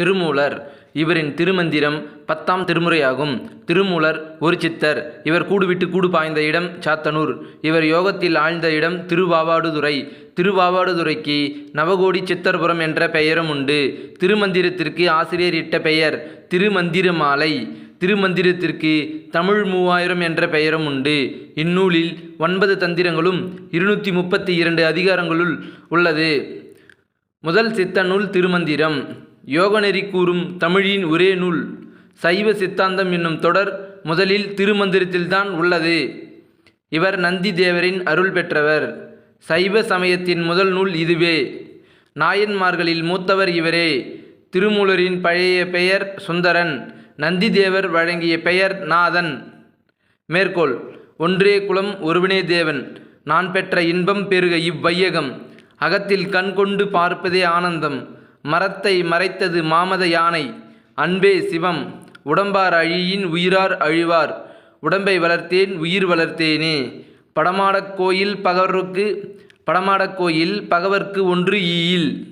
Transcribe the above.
திருமூலர். இவரின் திருமந்திரம் பத்தாம் திருமுறையாகும். திருமூலர் ஒரு சித்தர். இவர் கூடுவிட்டு கூடு பாய்ந்த இடம் சாத்தனூர். இவர் யோகத்தில் ஆழ்ந்த இடம் திருவாவாடுதுறை. திருவாவாடுதுறைக்கு நவகோடி சித்தர்புரம் என்ற பெயரும் உண்டு. திருமந்திரத்திற்கு ஆசிரியர் இட்ட பெயர் திருமந்திரமாலை. திருமந்திரத்திற்கு தமிழ் மூவாயிரம் என்ற பெயரும் உண்டு. இந்நூலில் ஒன்பது தந்திரங்களும் இருநூற்றி முப்பத்தி இரண்டு அதிகாரங்களுள் உள்ளது. முதல் சித்த நூல் திருமந்திரம். யோகநெறி கூறும் தமிழின் ஒரே நூல். சைவ சித்தாந்தம் என்னும் தொடர் முதலில் திருமந்திரத்தில்தான் உள்ளது. இவர் நந்தி தேவரின் அருள் பெற்றவர். சைவ சமயத்தின் முதல் நூல் இதுவே. நாயன்மார்களில் மூத்தவர் இவரே. திருமூலரின் பழைய பெயர் சுந்தரன். நந்திதேவர் வழங்கிய பெயர் நாதன். மேற்கோள் ஒன்றே குலம் ஒருவனே தேவன். நான் பெற்ற இன்பம் பெருக இவ்வையகம். அகத்தில் கண் கொண்டு பார்ப்பதே ஆனந்தம். மரத்தை மறைத்தது மாமத யானை. அன்பே சிவம் உடம்பார் அழியின் உயிரார் அழிவார். உடம்பை வளர்த்தேன் உயிர் வளர்த்தேனே. படமாடக் கோயில் பகவருக்கு படமாடக் கோயில் பகவர்க்கு ஒன்று ஈயில்.